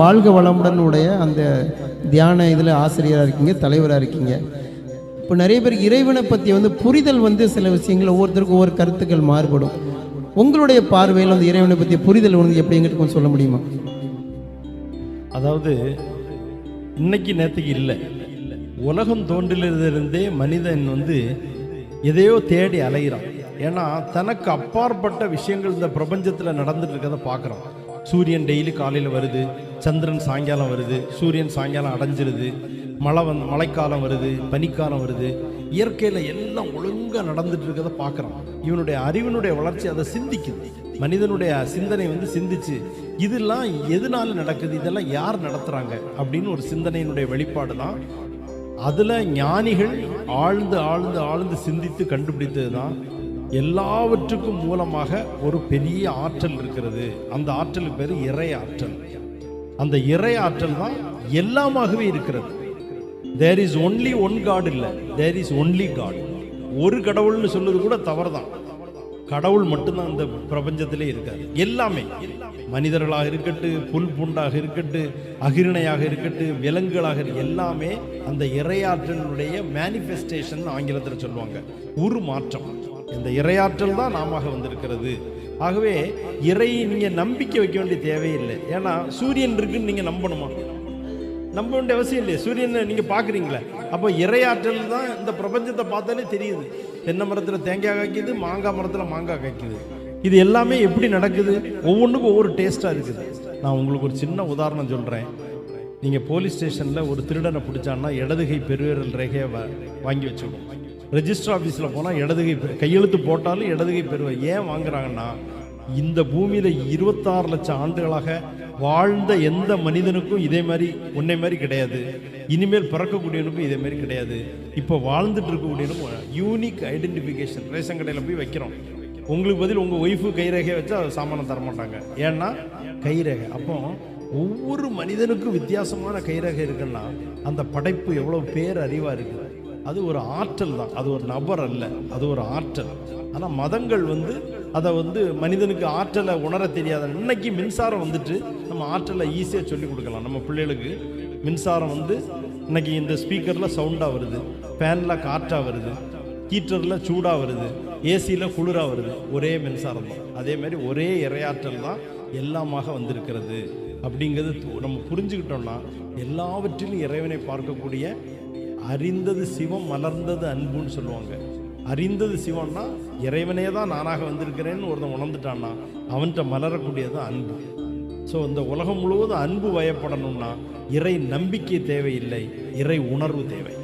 வாழ்க வளமுடன் உடைய அந்த தியான இதில் ஆசிரியராக இருக்கீங்க தலைவராக இருக்கீங்க. இப்போ நிறைய பேர் இறைவனை பற்றி வந்து புரிதல் வந்து சில விஷயங்கள் ஒவ்வொருத்தருக்கும் ஒவ்வொரு கருத்துக்கள் மாறுபடும். உங்களுடைய பார்வையில் அந்த இறைவனை பற்றிய புரிதல் வந்து எப்படி எங்கிட்ட கொஞ்சம் சொல்ல முடியுமா? அதாவது இன்னைக்கு நேற்றுக்கு இல்லை. உலகம் தோன்றிலிருந்தே மனிதன் வந்து எதையோ தேடி அலைகிறான் ஏன்னா தனக்கு அப்பாற்பட்ட விஷயங்கள் இந்த பிரபஞ்சத்தில் நடந்துட்டு இருக்கிறத பார்க்குறான். சூரியன் டெய்லி காலையில் வருது சந்திரன் சாயங்காலம் வருது சூரியன் சாயங்காலம் அடைஞ்சிருது மழை வந்து மழைக்காலம் வருது பனிக்காலம் வருது. இயற்கையில் எல்லாம் ஒழுங்காக நடந்துட்டு இருக்கிறத பார்க்குறான் இவனுடைய அறிவினுடைய வளர்ச்சி அதை சிந்திக்குது. மனிதனுடைய சிந்தனை வந்து சிந்திச்சு இதெல்லாம் எதனால நடக்குது இதெல்லாம் யார் நடத்துகிறாங்க அப்படின்னு ஒரு சிந்தனையினுடைய வெளிப்பாடு தான். அதில் ஞானிகள் ஆழ்ந்து ஆழ்ந்து ஆழ்ந்து சிந்தித்து கண்டுபிடித்தது தான். எல்லாவற்றுக்கும் மூலமாக ஒரு பெரிய ஆற்றல் இருக்கிறது. அந்த ஆற்றலுக்கு பேர் இறை ஆற்றல். அந்த இறை ஆற்றல் தான் எல்லாமாகவே இருக்கிறது. There is only one God இல்லை. தேர் இஸ் ஒன்லி காட் ஒரு கடவுள்னு சொல்றது கூட தவறு தான் கடவுள் மட்டும்தான் அந்த பிரபஞ்சத்திலே இருக்காரு. எல்லாமே. மனிதர்களாக இருக்கட்டு புல் புண்டாக இருக்கட்டு அகிரிணையாக இருக்கட்டு விலங்குகளாக எல்லாமே அந்த இறையாற்றலுடைய மேனிஃபெஸ்டேஷன் ஆங்கிலத்தில் சொல்லுவாங்க. உரு மாற்றம். இந்த இறையாற்றல் தான் நாம வந்திருக்கிறது. ஆகவே இறை நீங்க நம்பிக்கை வைக்க வேண்டிய தேவையில்லை. ஏன்னா சூரியன் இருக்குன்னு நீங்க நம்பணுமா? நம்ப வேண்டிய அவசியம் இல்லையே. சூரியனை நீங்கள் பார்க்குறீங்களே. அப்போ இறையாற்றல் தான் இந்த பிரபஞ்சத்தை பார்த்தாலே தெரியுது. தென்னை மரத்தில் தேங்காய் காய்க்குது மாங்காய் மரத்தில் மாங்காய் காய்க்குது. இது எல்லாமே எப்படி நடக்குது? ஒவ்வொன்றுக்கும் ஒவ்வொரு டேஸ்ட்டாக இருக்குது. நான் உங்களுக்கு ஒரு சின்ன உதாரணம் சொல்கிறேன் நீங்கள் போலீஸ் ஸ்டேஷனில் ஒரு திருடனை பிடிச்சான்னா இடதுகை பெருவிரல் ரேகையை வாங்கி வச்சுக்கணும். ரெஜிஸ்டர் ஆஃபீஸில் போனால் இடதுகை கையெழுத்து போட்டாலும் இடதுகை பெறுவை ஏன் வாங்குறாங்கன்னா இந்த பூமியில் இருபத்தாறு லட்சம் ஆண்டுகளாக வாழ்ந்த எந்த மனிதனுக்கும் இதே மாதிரி உன்னை மாதிரி கிடையாது. இனிமேல் பிறக்கக்கூடியவனுக்கும் இதே மாதிரி கிடையாது. இப்போ வாழ்ந்துட்டு இருக்கக்கூடியவனுக்கும் யூனிக் ஐடென்டிஃபிகேஷன் ரேஷன் கடையில் போய் வைக்கிறோம். உங்களுக்கு பதில் உங்கள் ஒய்ஃபு கைரேகையை வச்சா சாமானம் தரமாட்டாங்க. ஏன்னா கைரேகை. அப்போ ஒவ்வொரு மனிதனுக்கும் வித்தியாசமான கைரேகை இருக்குன்னா அந்த படைப்பு எவ்வளோ பேர் அறிவாக இருக்குது அது ஒரு ஆற்றல் தான். அது ஒரு நபர் அல்ல. அது ஒரு ஆற்றல். ஆனால் மதங்கள் வந்து அதை வந்து மனிதனுக்கு ஆற்றலை உணர தெரியாத இன்னைக்கு மின்சாரம் வந்துட்டு நம்ம ஆற்றலை ஈஸியாக சொல்லி கொடுக்கலாம். நம்ம பிள்ளைகளுக்கு மின்சாரம் வந்து இன்னைக்கு இந்த ஸ்பீக்கரில் சவுண்டாக வருது. ஃபேனில் காற்றாக வருது. ஹீட்டரில் சூடாக வருது. ஏசியில் குளிராக வருது. ஒரே மின்சாரம் தான். அதே மாதிரி ஒரே இரையாற்றல் தான் எல்லாமாக வந்திருக்கிறது. அப்படிங்கிறது நம்ம புரிஞ்சுக்கிட்டோம்னா எல்லாவற்றிலும் இறைவனை பார்க்கக்கூடிய அறிந்தது சிவம் மலர்ந்தது அன்புன்னு சொல்லுவாங்க. அறிந்தது சிவம்னா இறைவனே தான் நானாக வந்திருக்கிறேன்னு ஒருத்தன் உணர்ந்துட்டான்னா அவன்கிட்ட மலரக்கூடியது அன்பு. ஸோ இந்த உலகம் முழுவதும் அன்பு வயப்படணும்னா இறை நம்பிக்கை தேவையில்லை இறை உணர்வு தேவை.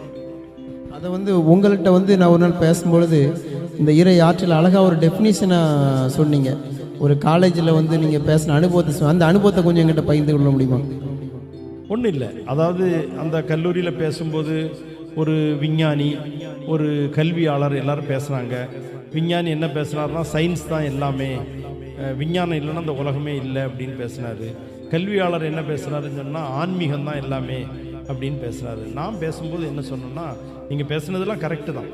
அதை வந்து உங்கள்கிட்ட வந்து நான் ஒரு நாள் பேசும்பொழுது இந்த இறை ஆற்றில் அழகாக ஒரு டெஃபினிஷனை சொன்னீங்க. ஒரு காலேஜில் வந்து நீங்கள் பேசின அனுபவத்தை அந்த அனுபவத்தை கொஞ்சம் எங்கிட்ட பகிர்ந்து கொள்ள முடியுமா? ஒன்றும் இல்லை. அதாவது அந்த கல்லூரியில் பேசும்போது ஒரு விஞ்ஞானி ஒரு கல்வியாளர் எல்லாரும் பேசுனாங்க விஞ்ஞானி என்ன பேசுனாருன்னா சயின்ஸ் தான் எல்லாமே. விஞ்ஞானம் இல்லைன்னா அந்த உலகமே இல்லை அப்படின்னு பேசுனார் கல்வியாளர் என்ன பேசுனாருன்னு சொன்னால் ஆன்மீகம் தான் எல்லாமே அப்படின்னு பேசுகிறாரு நான் பேசும்போது என்ன சொன்னோன்னா நீங்கள் பேசுனதெல்லாம் கரெக்டு தான்.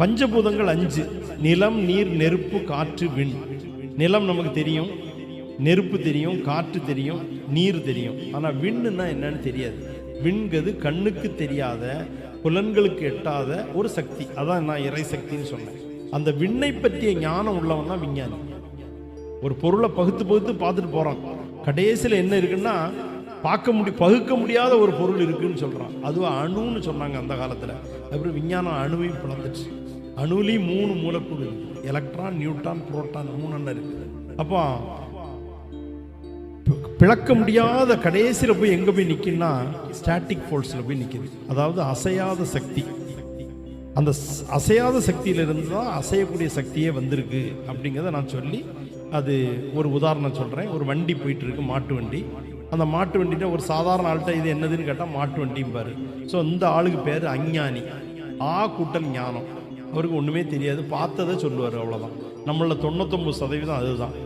பஞ்சபூதங்கள் அஞ்சு. நிலம் நீர் நெருப்பு காற்று விண். நிலம் நமக்கு தெரியும். நெருப்பு தெரியும் காற்று தெரியும் நீர் தெரியும். ஆனால் விண்ணுன்னா என்னன்னு தெரியாது. விண்கிறது கண்ணுக்கு தெரியாத புலன்களுக்கு எட்டாத ஒரு சக்தி. அதான் நான் இறை சக்தின்னு சொன்னேன். அந்த விண்ணை பற்றிய ஞானம் உள்ளவன் தான் விஞ்ஞானி. ஒரு பொருளை பகுத்து பகுத்து பார்த்துட்டு போகிறான் கடைசியில் என்ன இருக்குன்னா பார்க்க முடி பகுக்க முடியாத ஒரு பொருள் இருக்குன்னு சொல்கிறான் அதுவும் அணுன்னு சொன்னாங்க அந்த காலத்தில். அப்புறம் விஞ்ஞானம் அணுவையும் பிளந்துச்சு அணுலேயும் மூணு மூலக்கூறு இருக்குது எலக்ட்ரான் நியூட்ரான் புரோட்டான் மூணு எண்ணம் இருக்குது. அப்போ பிளக்க முடியாத கடைசியில் போய் எங்க போய் நிற்குன்னா ஸ்டாட்டிக் ஃபோர்ஸில் போய் நிற்கிது அதாவது அசையாத சக்தி. அந்த அசையாத சக்தியிலிருந்து தான் அசையக்கூடிய சக்தியே வந்திருக்கு அப்படிங்கிறத நான் சொல்லி அது ஒரு உதாரணம் சொல்கிறேன் ஒரு வண்டி போயிட்டு இருக்கு மாட்டு வண்டி. அந்த மாட்டு வண்டிட்ட ஒரு சாதாரண ஆள்கிட்ட இது என்னதுன்னு கேட்டால் மாட்டு வண்டிம்பாரு. ஸோ இந்த ஆளுக்கு பேர் அஞ்ஞானி. ஆ கூட்டல் ஞானம். அவருக்கு ஒன்றுமே தெரியாது. பார்த்ததை சொல்லுவார் அவ்வளோதான் நம்மளில் தொண்ணூத்தொம்பது சதவீதம் அதுதான்.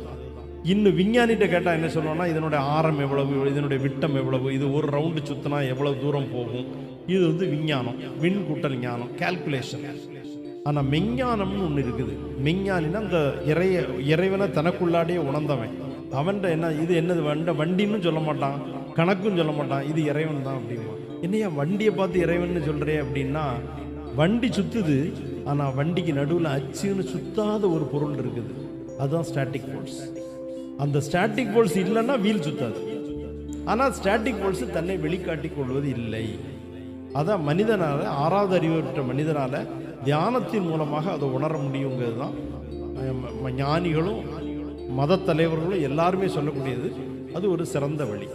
இன்னும் விஞ்ஞானிகிட்ட கேட்டால் என்ன சொல்லுவோம்னா இதனுடைய ஆரம் எவ்வளவு இதனுடைய விட்டம் எவ்வளவு இது ஒரு ரவுண்டு சுத்தினா எவ்வளவு தூரம் போகும்? இது வந்து விஞ்ஞானம் விண் கூட்டல் ஞானம் கால்குலேஷன் ஆனால் மெஞ்ஞானம்னு ஒன்று இருக்குது. மெஞ்ஞானின்னா அந்த இறைய இறைவனை தனக்குள்ளாடியே உணர்ந்தவன். அவன்கிட்ட என்ன இது என்னது வண்ட வண்டின்னு சொல்ல மாட்டான். கணக்கும் சொல்ல மாட்டான். இது இறைவன் தான் அப்படிமா. என்னையா வண்டியை பார்த்து இறைவன்னு சொல்கிறே அப்படின்னா வண்டி சுற்றுது ஆனால் வண்டிக்கு நடுவில் அச்சுன்னு சுத்தாத ஒரு பொருள் இருக்குது. அதுதான் ஸ்டாட்டிக் ஃபோர்ஸ் அந்த ஸ்டாட்டிக் போல்ஸ் இல்லைன்னா வீல் சுத்தாது. ஆனால் ஸ்டாட்டிக் போல்ஸ் தன்னை வெளிக்காட்டி கொள்வது இல்லை. அதான் மனிதனால் ஆறாவது அறிவுற்ற மனிதனால் தியானத்தின் மூலமாக அதை உணர முடியுங்கிறது தான் ஞானிகளும் மத தலைவர்களும் எல்லாருமே சொல்லக்கூடியது. அது ஒரு சிறந்த வழி.